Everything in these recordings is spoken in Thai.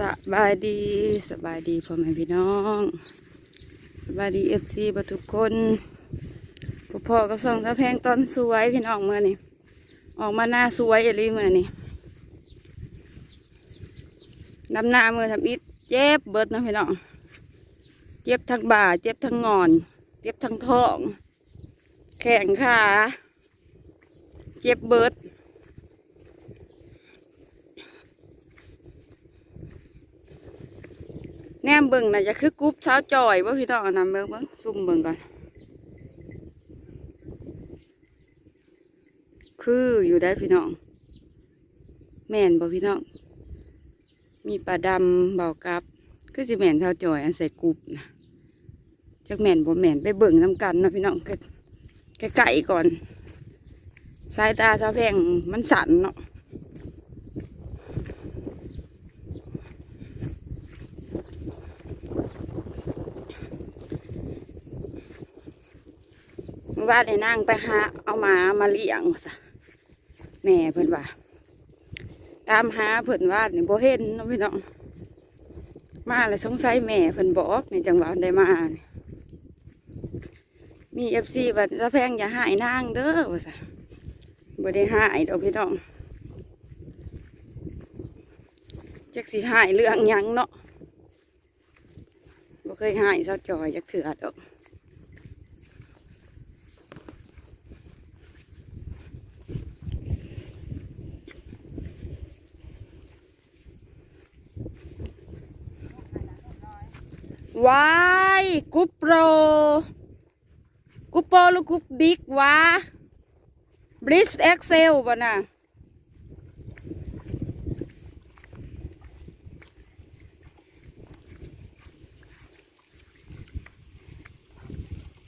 สบายดีสบายดีพ่อแม่พี่น้องสบายดีเอฟซีบทุกคนพ่อพ่อก็ส่องตะแพงตอนสวยพี่น้องเมื่อนี่ออกมาหน้าสวยเอะไรเมื่อนี่ดำหน้ามือทำอิดเจ็บเบิดนะพี่น้องเจ็บทั้งบ่า เจ็บทั้งงอน เจ็บทั้งท้อง แข้งขาเจ็บเบิด แนมเบิ่งนะจะคือกรุ๊ปเช้าจอยว่าพี่ต้องเอานำเบิ่งเบิ่งซุ่มเบิ่งก่อน คืออยู่ได้พี่น้อง แม่นบ่พี่น้อง มีปลาดำเบากับ คือสิแม่นเช้าจอย อันใส่กรุ๊ปนะจักแม่นบ่แม่นไปเบิ่งน้ำกันนะพี่น้องใกล้ๆก่อน สายตาเช้าแพงมันสั่นเนาะ ว่าได้นั่งไปหาเอามามาเลี้ยงซะแม่เพิ่นว่า ตามหาเพิ่นว่านี่บ่เห็นเนะพี่น้องมาแล้วสงสัยแม่เพิ่นบอกในจังหวะได้มานี่มีเอฟซีว่าตะแพงอย่าหายนางเด้อว่าซะบ่ได้หายดอกพี่น้องจักสิหายเรื่องยังเนาะบ่เคยหายเศร้าจอยจักเถื่อดอก วายกุปโปรกุปโปรหรือกุปบิ๊กวะบริสเอ็กเซลป่ะน่ะ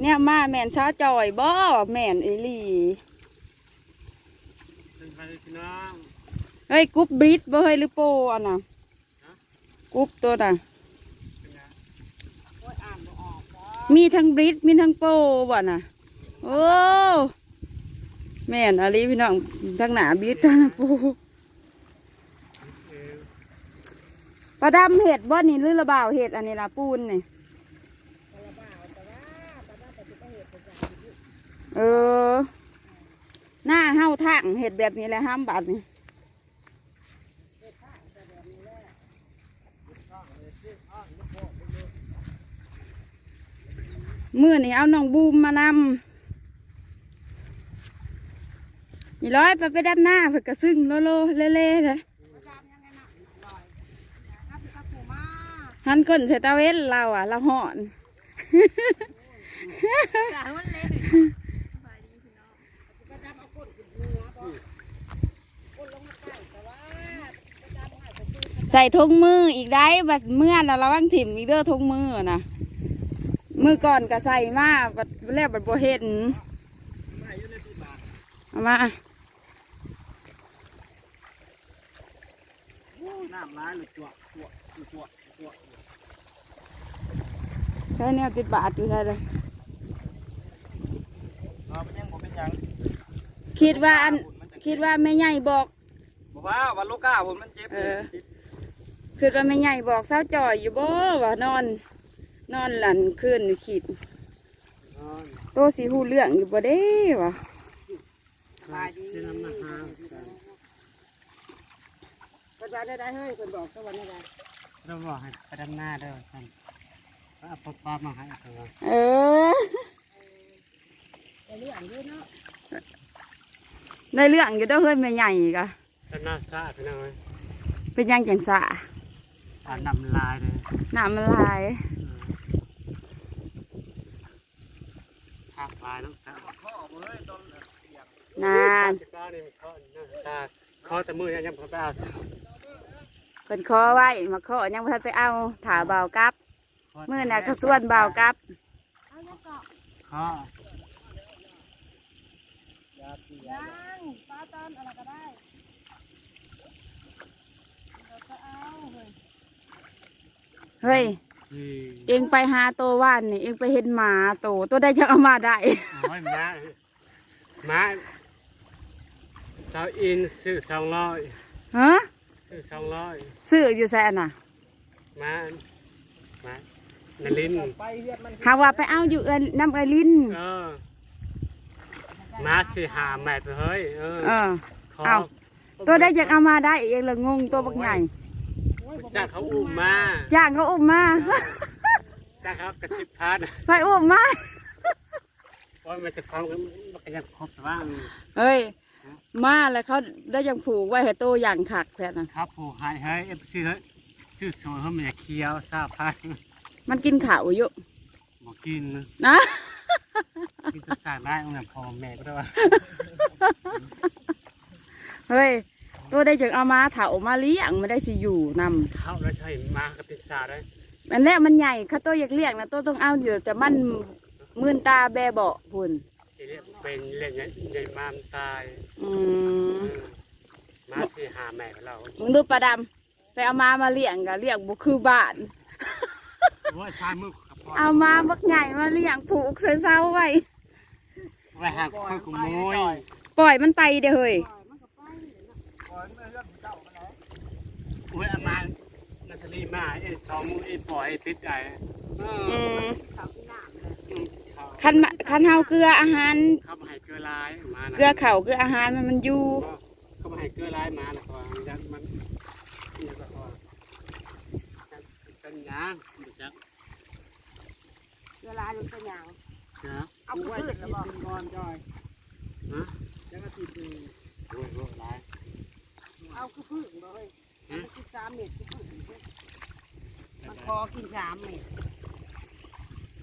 เนี่ยมาแม่นช้าจอยบ่แม่นเอหลีเป็นใครพี่น้องเฮ้ยกุปบริสบ่เฮ้ยหรือโปอะน่ะกุปตัวน่ะ เป็นไง มีทั้งบริสมีทั้งโปบ่น่ะ โอ้แม่นอะไรพี่น้องทั้งหนาบริสทั้งโปเออปลาดำเห็ดบ่นี่หรือระเบ่าเห็ดอันนี้ละปูนนี่เออ หน้าเฮาทางเห็ดแบบนี้แหละห้ามบาดนี่ มื่อนี่เอาน้องบูมมานำนี่ร้อยไปไปดับหน้าเพื่อกระซึ่งโลโลเล่เล่เลยหันก้นใส่ตาเว้นเราอะ เราหอนใส่ทงมืออีกได้บัดเมื่อนะระวังถิ่มอีกเด้อทงมือนะ มือก่อนก็ใส่มาบัดแล้วบัดบ่เห็นไม่อยู่ในที่บาทเอามาน้ำร้ายเลยจั่วจั่วจั่วจั่วใช้แนวติดบาทอยู่ใช่เลยเราเป็นยังบ่เป็นยังคิดว่าอันคิดว่าแม่ใหญ่บอกบอกว่าวันลูกก้าผมมันเจ็บเออคิดว่าแม่ใหญ่บอกเศร้าจ่อยอยู่บ่ว่านอน นอนหลันคืนนี่คิดโตสีหูเรื่องอยู่บ่เด้วะบายดีจะนำมาหาเพิ่นว่าได้ได้เฮ้ยเพิ่นบอกตะวันได้เราบอกให้ไปด้านหน้าเด้อท่านเอาปลาปลามาให้ตัวเออได้เรื่องด้วยเนาะได้เรื่องอยู่เด้อเฮ้ยแม่ใหญ่กะด้านหน้าซาพี่น้องเอ้ยเป็นหยังจังสะอ่านำลายเลยน้ำมันลาย หัก ลายน้องตาข้อมือต้นนานก้านี่ข้อตาข้อแต่มือยังพอไปเอาเพิ่นขอไว้มาขอยังบ่ทันไปเอาถาเบาวกับมื้อน่ะก็ส่วนเบาวกับข้อยังปลาตอนอะไรก็ได้เราจะเอาเฮ้ยเฮ้ย เองไปหาโตว่านนี่เองไปเห็นหมาโตตัวได้จังเอามาได้โอ้ยมามาสาวอินซื้อสองร้อยฮะซื้อสองร้อยซื้ออยู่แซ่น่ะมามานาลินไปเฮือดมันหาว่าไปเอาอยู่เอินน้ำเอลินเออมาสิหาแม่ตัวเฮ้ยเออเออขอเอาตัวได้ยังเอามาได้เองเลยงงตัวบักใหญ่ จากเขาอุ้มมาจ้างเขาอุ้มมาจากเขากระชิบพัดไปอุ้มมาว่ามันจะคล้องกันมันก็ยังครบบ้างเฮ้ยมาแล้วเขาได้ยังผูกไว้ให้โตอย่างขักแท้นะครับผู้หายเฮ้ยเอฟซีเฮ้ยชื่อโซ่เขามันจะเคี้ยวทราบพัดมันกินข้าวอยู่บอกกินนะนะกินตัวสารได้เอาเงินพอแม่ก็ได้ว่าเฮ้ย ตัวได้ยังเอามาเถามาเลี้ยงไม่ได้สิอยู่นำเข้าแล้วใช่มากับพิซซ่าได้อันแรกมันใหญ่ข้าตัวอยากเลี้ยงนะตัวต้องเอาอยู่แต่มันมื่นตาแบเบาะพุ่นไอ้เนี่ยเป็นเรื่องนี้ใหญ่มามตายอืมมาสิหาแม่เรามึงดูปลาดำไปเอามามาเลี้ยงกะเลี้ยงบุคือบ้าน ว่าชายมือกับพ่อเอามาบักใหญ่มาเลี้ยงผูกใส่เสาไว้ไว้หาคนขโมยปล่อยมันไปเด้อเฮ้ย โอ้ยอามา นาซาลีมาไอ้สองไอ้ปล่อยไอ้ติดไอ้เอออืมอืมเขาคันมาคันเฮาเกลืออาหาร เขามาให้เกลือลายมานะเกลือเข่าวเกลืออาหารมันมันอยู่เขามาให้เกลือลายมาแล้วก็ยันมันนี่ก็พอกันยางจักเวลาลงเป็นอย่างนะเอาพืชแล้วบอกก่อนจอยฮะจังอาทิตย์นึงโอ้ยโอ้ยลายเอาคือพืชบ่เฮ้ยมันกินสามเม็ดคือพืช มันคอกินสามเม็ด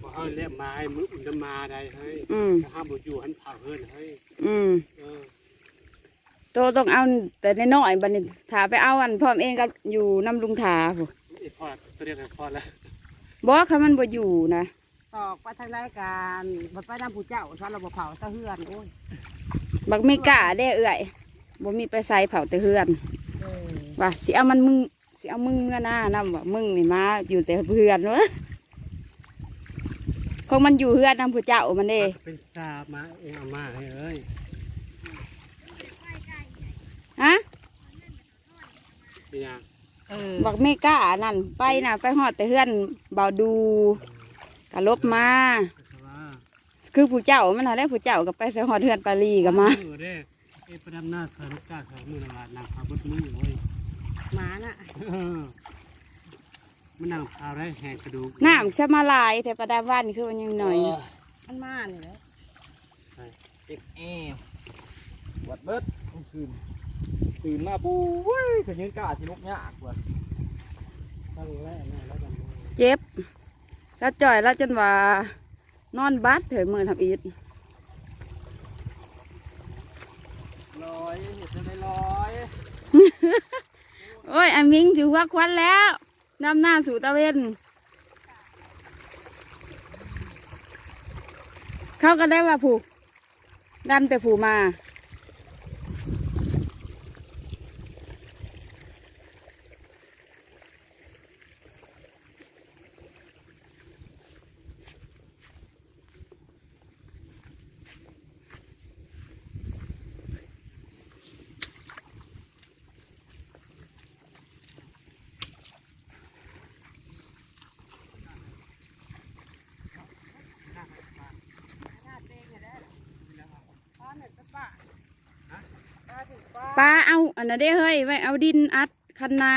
บ่เฮาเรียกมาให้มืออุ่นจะมาได้เฮ้ยอืมถ้าห้ามบ่อยู่หันเผาเฮือนเฮ้ยอืมเออโตต้องเอาแต่น้อยๆบัดนี้ถ้าไปเอาอันพร้อมเองกับอยู่น้ำลุงถาผู้ไอ้พ่อตัวเรียกไอ้พ่อแล้วบอกคันมันบ่อยู่นะตอกไปทางรายการบัดไปน้ำผู้เจ้าซะเราบ่เผาซะเฮือนโอ้ยบักไม่กล้าได้เอื่อยบ่มีไปใส่เผาแต่เฮือนเออว่าสิเอามันมึง สิเอามึงเมื่อหน้านำว่ามึงนี่มาอยู่แต่เฮือนวะของมันอยู่เฮือนนำผู้เจ้ามันเด้เป็นซามาเองเอามาให้เอ้ยฮะเป็นยังเออบักไม่กล้านั่นไปน่ะไปหอดแต่เฮือนเบาดูกะลบมาแต่ว่าคือผู้เจ้ามันหาได้ผู้เจ้าก็ไปใส่หอดเฮือนปาลีก็มาเออเด้ไอ้ประดำหน้าเสือลูกกาสองมือละบาทนางพาบดมือเว้ย หมาน่ะเออมันนั่งพาได้แหงกระดูกน้ำชะมาลายแต่ประดาบ้านคือมันยังหน่อย มันมานี่แหละติดแอร์วัดเบิดกลางคืนตื่นมาปูเว้ยขยืนกล้าสิลุกยากว่ะตั้งแรกนะแล้วกันเจ็บ แล้วจ่อยแล้วจนว่านอนบัสเถอะมือทำอีดลอยเห็ดจะได้ลอย โอ้ยอามิงถือว่าควันแล้วนำหน้าสู่ตะเวนเขาก็ได้ว่าผูกดำแต่ผูมาปลาเอาอั นนั้นได้เฮ้ยไว้เอาดินอัดคันนา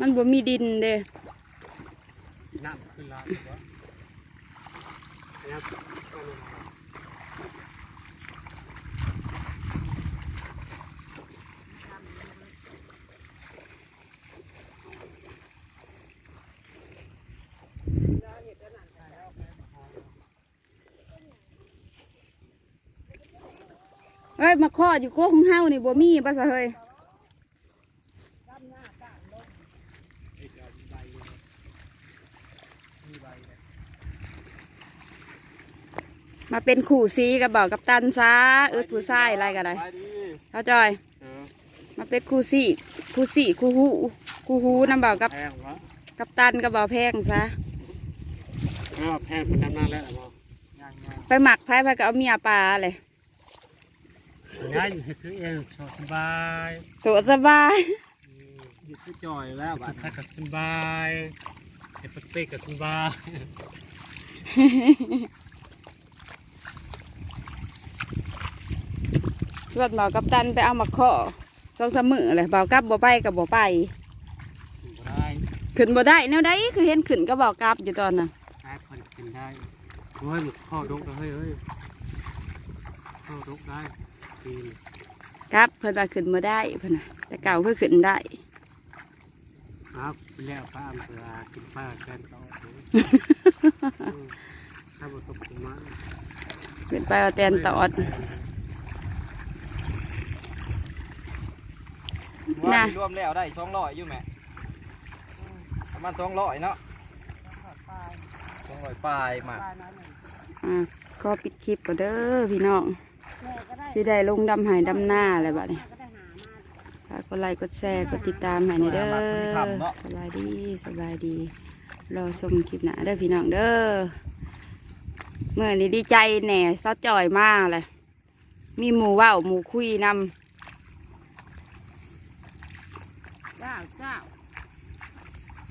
มันบ่มีดินเด้น้ำขึ้นลาตัวนะครับ เฮ้ยมาข้ออยู่โก้ของเฮานี่บ่มีป่ะซะเฮ้ยมาเป็นขู่ซีกับบอกกับตันซะเออผู้ชายอะไรก็ได้ไปดีเข้าจอยเออมาเป็นคู่ซี่คู่ซี่คู่หูคู่หูนำเบากับแพงวะกับตันกับเบาแพงซะเออแพงเป็นน้ำหน้าแล้วมั้งย่างไปหมักไผ่ไผ่ก็เอาเมียปลาเลย ง่ายคือเองสบายตัวสบายอืมๆหยุดจ่อยแล้วบัดนี้ก็สบายเฮ็ดเป๊กๆก็สบายรถเบากับตันไปเอามาข้อสองสามมือเลยเบากับบ่ไปกับบ่ไปบ่ได้ขึ้นบ่ได้แนวใดคือเห็นขึ้นก็เบากับอยู่ตอนน่ะแซ่บคนกินได้โอ้ยมันเข้าดกแล้วเฮ้ยเฮ้ยเข้าดกได้ปีน ครับเพิ่นว่าขึ้นบ่ได้เพิ่นน่ะแต่เก่าคือขึ้นได้ครับแล้วป้าอำเภอกินป้าแกนต่อถ้าบ่ตกมาขึ้นไปว่าแตนตอดว่าน่ะที่รวมแล้วได้สองร้อยอยู่แม่ประมาณสองร้อยเนาะปลายสองร้อยปลายมาปลายน้อยหนึ่งอ่าก็ปิดคลิปก็เด้อพี่น้องแม่ก็ได้ สิได้ลงดำหายดำหน้าอะไรแบบนี้ก็ได้หามาฝากกดไลค์กดแชร์กดติดตามให้ในเด้อสบายดีสบายดีรอชมคลิปหน้าเด้อพี่น้องเด้อเมื่อนี้ดีใจแหน่ซอจ่อยมากเลยมีหมูว่าวหมูคุยนำ